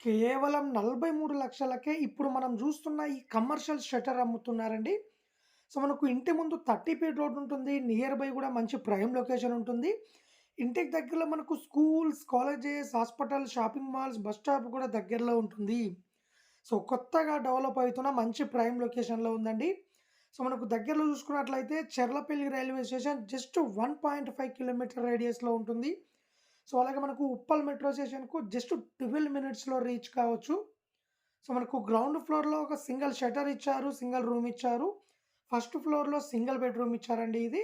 కేవలం 43 లక్షలకే ఇప్పుడు మనం చూస్తున్న ఈ కమర్షియల్ షట్టర్ అమ్ముతున్నారండి. సో, మనకు ఇంటి ముందు 30 ఫీట్ రోడ్ ఉంటుంది. నియర్ బై కూడా మంచి ప్రైమ్ లొకేషన్ ఉంటుంది. ఇంటికి దగ్గరలో మనకు schools, colleges, hospital, shopping malls, bus stop కూడా దగ్గరలో ఉంటుంది. సో, కొత్తగా డెవలప్ అవుతున్న మంచి ప్రైమ్ లొకేషన్‌లో ఉందండి. సో, మనకు దగ్గరలో చూసుకున్నట్లయితే Cherlapalli railway station just 1.5 kilometre రేడియస్‌లో ఉంటుంది. సో, అలాగే మనకు ఉప్పల్ మెట్రో స్టేషన్‌కు జస్ట్ 12 మినిట్స్‌లో రీచ్ కావచ్చు. సో, మనకు గ్రౌండ్ ఫ్లోర్‌లో ఒక సింగిల్ షటర్ ఇచ్చారు. సింగిల్ రూమ్ ఇచ్చారు. ఫస్ట్ ఫ్లోర్‌లో సింగిల్ బెడ్‌రూమ్ ఇచ్చారండి ఇది.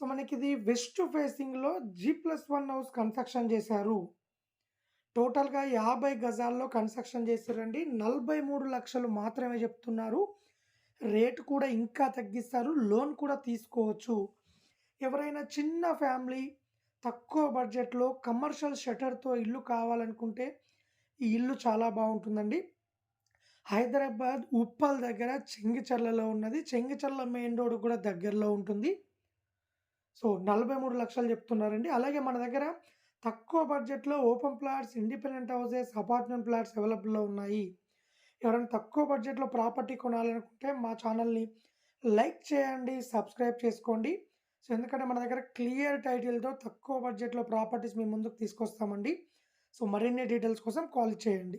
సో, మనకి ఇది వెస్ట్ ఫేసింగ్‌లో G plus one house construction చేశారు. టోటల్‌గా 50 గజాల్లో కన్‌స్ట్రక్షన్ చేసారండి నలభై మూడు లక్షలు మాత్రమే చెప్తున్నారు. రేట్ కూడా ఇంకా తగ్గిస్తారు. లోన్ కూడా తీసుకోవచ్చు. ఎవరైనా చిన్న ఫ్యామిలీ తక్కువ బడ్జెట్‌లో కమర్షియల్ షట్టర్‌తో ఇల్లు కావాలనుకుంటే ఈ ఇల్లు చాలా బాగుంటుందండి హైదరాబాద్ ఉప్పల్ దగ్గర చెంగిచర్లలో ఉన్నది. చెంగిచర్ల మెయిన్ రోడ్ కూడా దగ్గరలో ఉంటుంది. సో, 43 లక్షలు చెప్తున్నారండి. అలాగే మన దగ్గర తక్కువ బడ్జెట్‌లో open plots, independent houses, apartment plots అవైలబుల్‌లో ఉన్నాయి. ఎవరైనా తక్కువ బడ్జెట్‌లో ప్రాపర్టీ కొనాలనుకుంటే మా ఛానల్‌ని లైక్ చేయండి. సబ్స్క్రైబ్ చేసుకోండి. సో, ఎందుకంటే మన దగ్గర క్లియర్ టైటిల్‌తో తక్కువ బడ్జెట్‌లో ప్రాపర్టీస్ మీ ముందుకు తీసుకొస్తామండి. సో, మరిన్ని డీటెయిల్స్ కోసం కాల్ చేయండి.